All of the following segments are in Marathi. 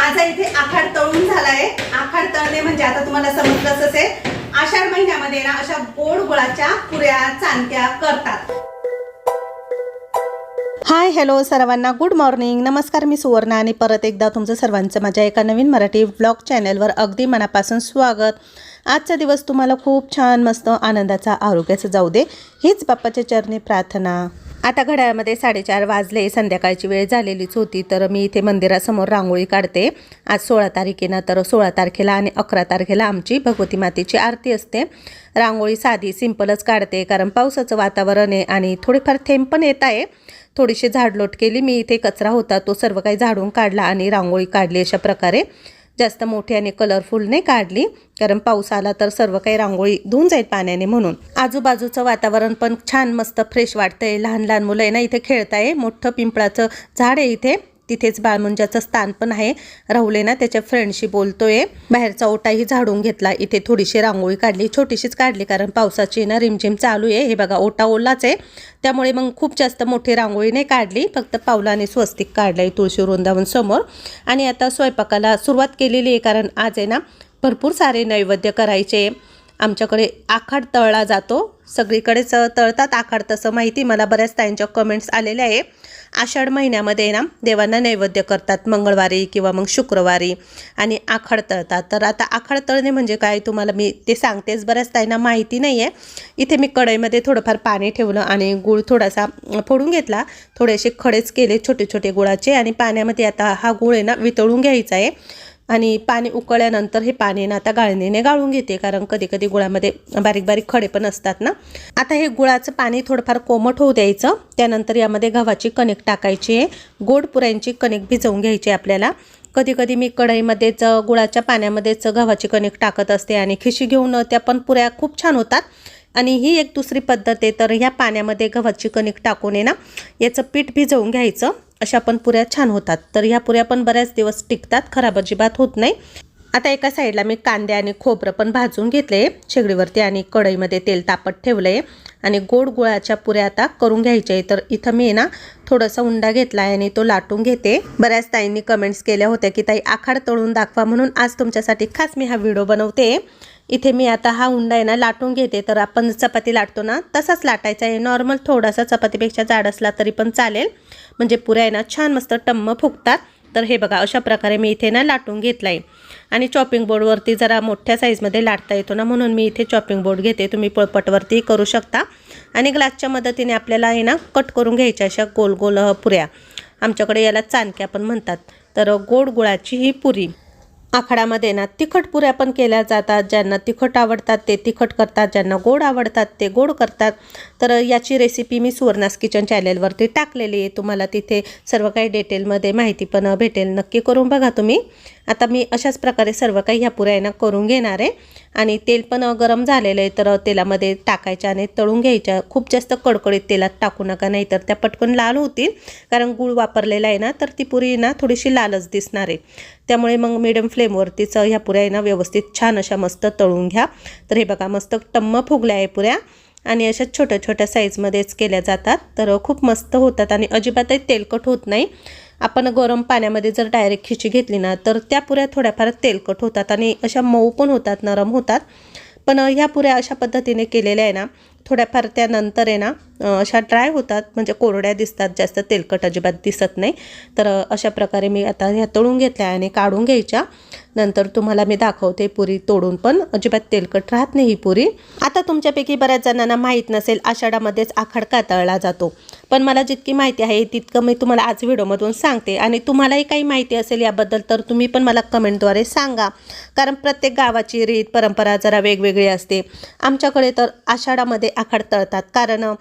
माझा इथे आखाड तळून झालाय. आखाड तळणे म्हणजे आता तुम्हाला समजलंच असेल. आषाढ महिन्यामध्ये ना अशा गोड गुळाच्या पुऱ्या चांत्या करतात. हाय हॅलो सर्वांना गुड मॉर्निंग. नमस्कार मी सुवर्णा आणि परत एकदा तुमचं सर्वांचं माझ्या एका नवीन मराठी ब्लॉग चॅनलवर अगदी मनापासून स्वागत. आजचा दिवस तुम्हाला खूप छान मस्त आनंदाचा आरोग्याचा जाऊ दे. हीच बाप्पाच्या चरणी प्रार्थना. आता घड्याळामध्ये साडेचार वाजले. संध्याकाळची वेळ झालेलीच होती तर मी इथे मंदिरासमोर रांगोळी काढते. आज सोळा तारखेनं तर सोळा तारखेला आणि अकरा तारखेला आमची भगवती मातेची आरती असते. रांगोळी साधी सिंपलच काढते कारण पावसाचं वातावरण आहे आणि थोडीफार थेंब पण येत आहे. थोडीशी झाडलोट केली मी इथे कचरा होता तो सर्व काही झाडून काढला आणि रांगोळी काढली अशा प्रकारे. जास्त मोठ्याने कलरफुल नाही काढली. कारण पाऊस आला तर सर्व काही रांगोळी धुवून जाईल पाण्याने म्हणून. आजूबाजूचं वातावरण पण छान मस्त फ्रेश वाटतंय. लहान लहान मुलं आहे ना इथे खेळताय. मोठं पिंपळाचं झाड आहे इथे. तिथेच बाळमुंजाचं स्थान पण आहे. राहुले ना त्याच्या फ्रेंडशी बोलतोय. बाहेरचा ओटाही झाडून घेतला. इथे थोडीशी रांगोळी काढली. छोटीशीच काढली कारण पावसाची ना रिमझिम चालू आहे. हे बघा ओटा ओलाच आहे. त्यामुळे मग खूप जास्त मोठी रांगोळी नाही काढली. फक्त पावलाने स्वस्तिक काढलं आहे तुळशी वृंदावन समोर. आणि आता स्वयंपाकाला सुरुवात केलेली आहे कारण आज आहे ना भरपूर सारे नैवेद्य करायचे. आमच्याकडे आखाड तळला जातो. सगळीकडेच तळतात आखाड तसं माहिती मला बऱ्याच त्यांच्या कमेंट्स आलेल्या आहे. आषाढ महिन्यामध्ये ना देवांना नैवेद्य करतात मंगळवारी किंवा मग शुक्रवारी. आणि आखाड तळतात. तर आता आखाड तळणे म्हणजे काय तुम्हाला मी ते सांगतेच बऱ्याच त्यांना माहिती नाही आहे इथे मी कढईमध्ये थोडंफार पाणी ठेवलं आणि गूळ थोडासा फोडून घेतला. थोडेसे खडेच केले छोटे छोटे गुळाचे. आणि पाण्यामध्ये आता हा गूळ आहे ना वितळून घ्यायचा आहे. आणि पाणी उकळल्यानंतर हे पाणी ना आता गाळणीने गाळून घेते कारण कधी कधी गुळामध्ये बारीक बारीक खडे पण असतात ना. आता हे गुळाचं पाणी थोडंफार कोमट होऊ द्यायचं. त्यानंतर यामध्ये गव्हाची कणिक टाकायची आहे. गोड पुऱ्यांची कणिक भिजवून घ्यायची आपल्याला. कधी कधी मी कढईमध्येच गुळाच्या पाण्यामध्येच गव्हाची कणिक टाकत असते आणि खिशी घेऊन त्या पण पुऱ्या खूप छान होतात. आणि ही एक दुसरी पद्धत आहे. तर ह्या पाण्यामध्ये गव्हाची कणिक टाकून आहे ना याचं पीठ भिजवून घ्यायचं. अशा पण पुऱ्या छान होतात. तर ह्या पुऱ्या पण बऱ्याच दिवस टिकतात. खराब अजिबात होत नाही. आता एका साईडला मी कांदे आणि खोबरं पण भाजून घेतले शेगडीवरती आणि कढईमध्ये तेल तापत ठेवलंय आणि गोड गुळाच्या पुऱ्या आता करून घ्यायच्या आहे तर इथं मी ना थोडासा उंडा घेतला आहे आणि तो लाटून घेते. बऱ्याच ताईंनी कमेंट्स केल्या होत्या की ताई आखाड तळून दाखवा म्हणून आज तुमच्यासाठी खास मी हा व्हिडिओ बनवते इथे मी आता हा उंडा आहे ना लाटून घेते. तर आपण चपाती लाटतो ना तसाच लाटायचा आहे. नॉर्मल थोडासा चपातीपेक्षा जाड असला तरी पण चालेल. म्हणजे पुऱ्या आहे ना छान मस्त टम्म फुगतात. तर हे बघा अशा प्रकारे मी इथे ना लाटून घेतला आहे आणि चॉपिंग बोर्डवरती जरा मोठ्या साईजमध्ये लाटता येतो ना म्हणून मी इथे चॉपिंग बोर्ड घेते. तुम्ही पळपटवरती करू शकता. आणि ग्लासच्या मदतीने आपल्याला आहे ना कट करून घ्यायच्या अशा गोल गोल पुऱ्या. आमच्याकडे याला चाणक्या पण म्हणतात. तर गोड गुळाची ही पुरी. आखाडामध्ये ना तिखट पुऱ्या पण केल्या जातात. ज्यांना तिखट आवडतात ते तिखट करतात. ज्यांना गोड आवडतात ते गोड करतात. तर याची रेसिपी मी सुवर्णास किचन चॅनेलवरती टाकलेली आहे. तुम्हाला तिथे सर्व काही डिटेलमध्ये माहिती पण भेटेल. नक्की करून बघा तुम्ही. आता मी अशाच प्रकारे सर्व काही ह्या पुऱ्या करून घेणार आहे. आणि तेल पण गरम झालेलं आहे तर तेलामध्ये टाकायच्या आणि तळून घ्यायच्या खूप जास्त कडकडीत तेलात टाकू नका नाही तर त्या पटकन लाल होतील. कारण गूळ वापरलेला आहे ना तर ती पुरी ना थोडीशी लालच दिसणार आहे. त्यामुळे मग मिडियम फ्लेमवरतीच ह्या पुऱ्या ना व्यवस्थित छान अशा मस्त तळून घ्या. तर हे बघा मस्त टम्म फुगल्या आहे पुऱ्या. आणि अशा छोट्या छोट्या साईजमध्येच केल्या जातात. तर खूप मस्त होतात आणि अजिबातही तेलकट होत नाही. आपण गरम पाण्यामध्ये जर डायरेक्ट खिची घेतली ना तर त्या पुऱ्या थोड्याफार तेलकट होतात आणि अशा मऊ पण होतात नरम होतात. पण ह्या पुऱ्या अशा पद्धतीने केलेल्या आहे ना थोड्याफार त्यानंतर आहे ना अशा ड्राय होतात म्हणजे कोरड्या दिसतात जास्त तेलकट अजिबात दिसत नाही. तर अशा प्रकारे मी आता ह्या तळून घेतल्या आणि काढून घ्यायच्या. नंतर तुम्हाला मी दाखवते पुरी तोडून पण अजिबात तेलकट राहत नाही ही पुरी. आता तुमच्यापैकी बऱ्याच जणांना माहीत नसेल आषाढामध्येच आखाड कातळला जातो? पण मला जितकी माहिती आहे तितकं मी तुम्हाला आज व्हिडिओमधून सांगते. आणि तुम्हालाही काही माहिती असेल याबद्दल तर तुम्ही पण मला कमेंटद्वारे सांगा. कारण प्रत्येक गावाची रीत परंपरा जरा वेगवेगळी असते. आमच्याकडे तर आषाढामध्ये आखाड तळतात. कारण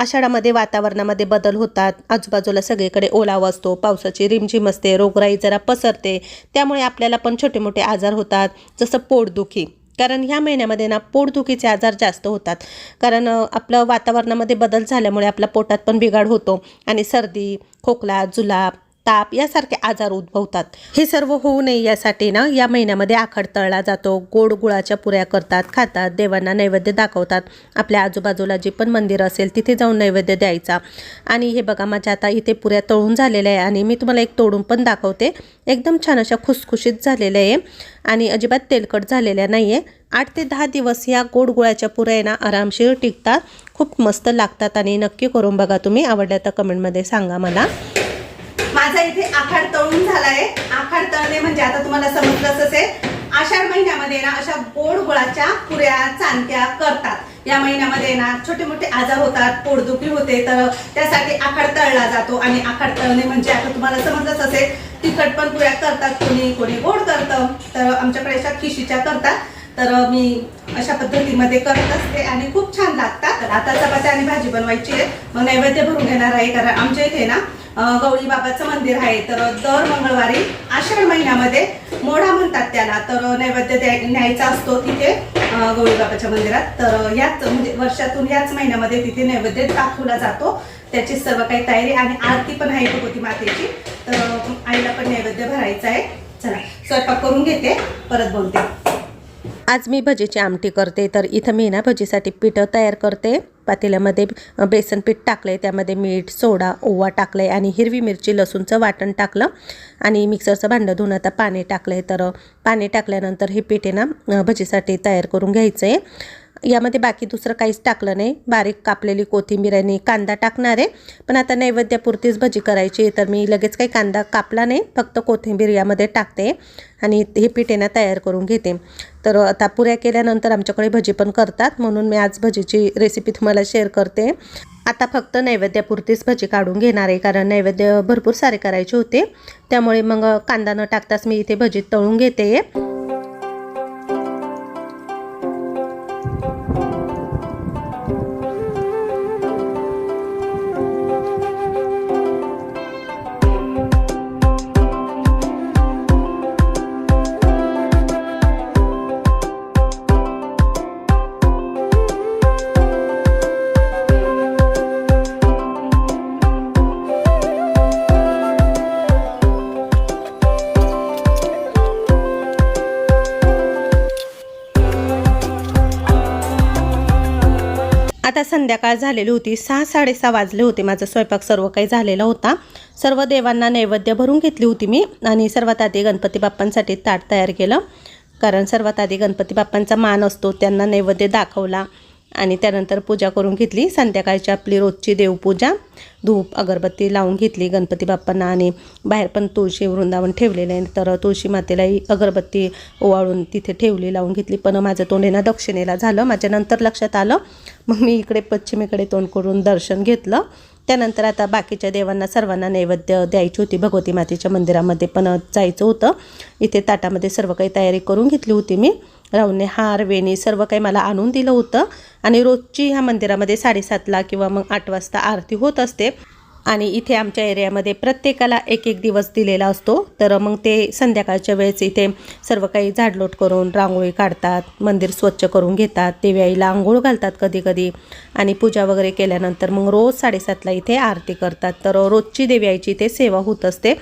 आषाढामध्ये वातावरणामध्ये बदल होतात. आजूबाजूला सगळीकडे ओलावा असतो. पावसाची रिमझिम असते. रोगराई जरा पसरते. त्यामुळे आपल्याला पण छोटे मोठे आजार होतात. जसं पोटदुखी. कारण ह्या महिन्यामध्ये ना पोटदुखीचे आजार जास्त होतात. कारण आपलं वातावरणामध्ये बदल झाल्यामुळे आपल्या पोटात पण बिघाड होतो. आणि सर्दी खोकला जुलाब ताप यासारखे आजार उद्भवतात. हे सर्व होऊ नये यासाठी ना या महिन्यामध्ये आखड तळला जातो. गोड गुळाच्या पुऱ्या करतात खातात देवांना नैवेद्य दाखवतात. आपल्या आजूबाजूला जे पण मंदिर असेल तिथे जाऊन नैवेद्य द्यायचा. आणि हे बघा माझ्या आता इथे पुऱ्या तळून झालेल्या आहे आणि मी तुम्हाला एक तोडून पण दाखवते. एकदम छान अशा खुसखुशीत झालेल्या आहे आणि अजिबात तेलकट झालेल्या नाही आहे. आठ ते दहा दिवस या गोड गुळाच्या पुऱ्या ना आरामशीर टिकतात. खूप मस्त लागतात आणि नक्की करून बघा तुम्ही. आवडल्या तर कमेंटमध्ये सांगा मला. माझा इथे आखाड तळून झालाय. आखाड तळणे म्हणजे आता तुम्हाला समजलंच असेल. आषाढ महिन्यामध्ये ना अशा गोड गोळाच्या पुऱ्या चांत्या करतात. या महिन्यामध्ये ना छोटे मोठे आजार होतात पोटदुखी होते तर त्यासाठी आखाड तळला जातो. आणि आखाड तळणे म्हणजे आता तुम्हाला समजलंच असेल तिखट पण पुऱ्या करतात कोणी कोणी गोड करतं. तर आमच्याकडे अशा खिशीच्या करतात. तर मी अशा पद्धतीमध्ये करत असते आणि खूप छान लागतात. तर आता चपात्या आणि भाजी बनवायची आहे. मग नैवेद्य भरून घेणार आहे कारण आमच्या इथे ना गौरी बाबाचं मंदिर आहे. तर दर मंगळवारी आषाढ महिन्यामध्ये मोढा म्हणतात त्याला. तर नैवेद्य द्याय- न्यायचा असतो तिथे गौरीबाबाच्या गौरी बाबाच्या मंदिरात. तर याच म्हणजे वर्षातून याच महिन्यामध्ये तिथे नैवेद्य दाखवला जातो. त्याची सर्व काही तयारी आणि आरती पण आहे भगवती मातेची. तर आईला पण नैवेद्य भरायचा आहे. चला स्वयंपाक करून घेते. परत बोलते. आज मी भजीची आमटी करते. तर इथं मी ना भजीसाठी पिठं तयार करते. पातेल्यामध्ये बेसन पीठ टाकलं आहे त्यामध्ये मीठ सोडा ओवा टाकलं आहे आणि हिरवी मिरची लसूणचं वाटण टाकलं. आणि मिक्सरचं भांडं धुवून आता पाणी टाकलं आहे तर पाणी टाकल्यानंतर हे पीठ आहे ना भजीसाठी तयार करून घ्यायचं आहे यामध्ये बाकी दुसरं काहीच टाकलं नाही. बारीक कापलेली कोथिंबीर आणि कांदा टाकणार आहे. पण आता नैवेद्यापुरतीच भजी करायची आहे तर मी लगेच काही कांदा कापला नाही. फक्त कोथिंबीर यामध्ये टाकते आणि हे पिठेना तयार करून घेते. तर आता पुऱ्या केल्यानंतर आमच्याकडे भजी पण करतात म्हणून मी आज भजीची रेसिपी तुम्हाला शेअर करते. आता फक्त नैवेद्यापुरतीच भजी काढून घेणार आहे कारण नैवेद्य भरपूर सारे करायचे होते. त्यामुळे मग कांदा न टाकताच मी इथे भजी तळून घेते. आता संध्याकाळ झालेली होती. सहा साडेसहा वाजले होते. माझा स्वयंपाक सर्व काही झालेला होता. सर्व देवांना नैवेद्य भरून घेतली होती मी आणि सर्वात आधी गणपती बाप्पांसाठी ताट तयार केलं. कारण सर्वात आधी गणपती बाप्पांचा मान असतो. त्यांना नैवेद्य दाखवला. आणि त्यानंतर पूजा करून घेतली. संध्याकाळची आपली रोजची देवपूजा. धूप अगरबत्ती लावून घेतली गणपती बाप्पांना आणि बाहेर पण तुळशी वृंदावन ठेवलेलं आहे. तर तुळशी मातेलाही अगरबत्ती ओवाळून तिथे ठेवली लावून घेतली. पण माझं तोंड दक्षिणेला झालं. माझ्या नंतर लक्षात आलं. मग मी इकडे पश्चिमेकडे तोंड करून दर्शन घेतलं. त्यानंतर आता बाकीच्या देवांना सर्वांना नैवेद्य द्यायची होती. भगवती मातेच्या मंदिरामध्ये पण जायचं होतं. इथे ताटामध्ये सर्व काही तयारी करून घेतली होती मी. राहूने हार वेणी सर्व काही मला आणून दिलं होतं. आणि रोजची ह्या मंदिरामध्ये साडेसातला किंवा मग आठ वाजता आरती होत असते. आणि इथे आमच्या एरियामध्ये प्रत्येकाला एक एक दिवस दिलेला असतो. तर मग ते संध्याकाळच्या वेळेस इथे सर्व काही झाडलोट करून रांगोळी काढतात मंदिर स्वच्छ करून घेतात देवी आईला आंघोळ घालतात कधी कधी आणि पूजा वगैरे केल्यानंतर मग रोज साडेसातला इथे आरती करतात. तर रोजची देवी आईची इथे सेवा होत असते.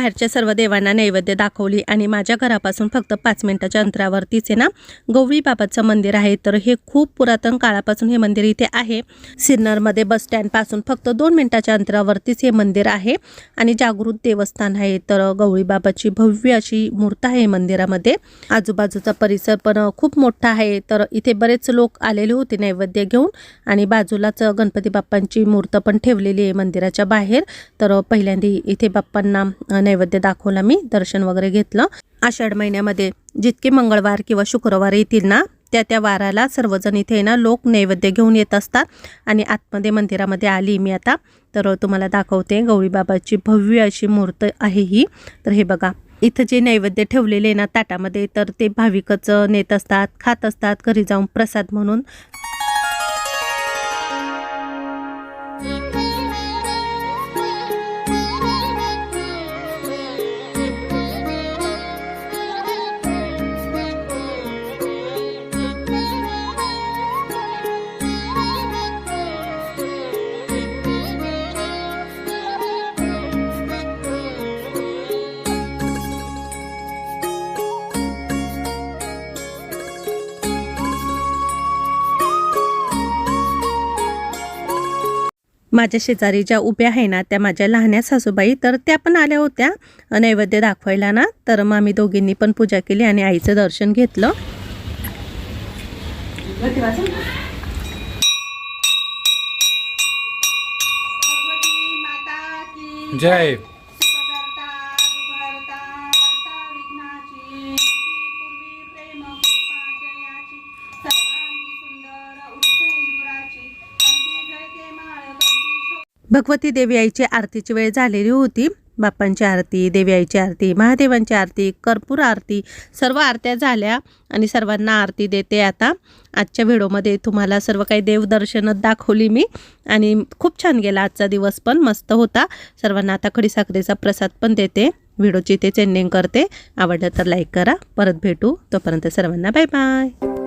बाहेरच्या सर्व देवांना नैवेद्य दाखवली आणि माझ्या घरापासून फक्त पाच मिनिटाच्या अंतरावरतीच आहे ना गवळीबाबाचं मंदिर आहे. तर हे खूप पुरातन काळापासून हे मंदिर इथे आहे. सिन्नरमध्ये बस स्टँडपासून फक्त दोन मिनिटाच्या अंतरावरतीच हे मंदिर आहे. आणि जागृत देवस्थान आहे. तर गवळीबाबाची भव्य अशी मूर्त आहे मंदिरामध्ये. आजूबाजूचा परिसर पण खूप मोठा आहे. तर इथे बरेच लोक आलेले होते नैवेद्य घेऊन आणि बाजूलाच गणपती बाप्पांची मूर्त पण ठेवलेली आहे मंदिराच्या बाहेर. तर पहिल्यांदा इथे बाप्पांना नैवेद्य दाखवला मी दर्शन वगैरे घेतलं. आषाढ महिन्यामध्ये जितके मंगळवार किंवा शुक्रवार येतील ना त्या त्या वाराला सर्वजण इथे ना लोक नैवेद्य घेऊन येत असतात. आणि आतमध्ये मंदिरामध्ये आली मी आता तर तुम्हाला दाखवते गौरीबाबाची भव्य अशी मूर्त आहे ही. तर हे बघा इथं जे नैवेद्य ठेवलेले आहे ना ताटामध्ये तर ते भाविकच नेत असतात खात असतात घरी जाऊन प्रसाद म्हणून. माझ्या शेजारी ज्या उभ्या आहे ना त्या माझ्या लहान्या सासूबाई तर त्या पण आल्या होत्या. नैवेद्य दाखवायला ना तर मग आम्ही दोघींनी पण पूजा केली आणि आईचं दर्शन घेतलं. जय. भगवती देवी आईची आरतीची वेळ झालेली होती. बाप्पांची आरती देवी आईची आरती महादेवांची आरती कर्पूर आरती सर्व आरत्या झाल्या आणि सर्वांना आरती देते आता. आजच्या व्हिडिओमध्ये तुम्हाला सर्व काही देवदर्शनं दाखवली मी आणि खूप छान गेला आजचा दिवस पण मस्त होता. सर्वांना आता खडीसाखरेचा प्रसाद पण देते. व्हिडिओची ते एंडिंग करते. आवडलं तर लाईक करा. परत भेटू. तोपर्यंत सर्वांना बाय बाय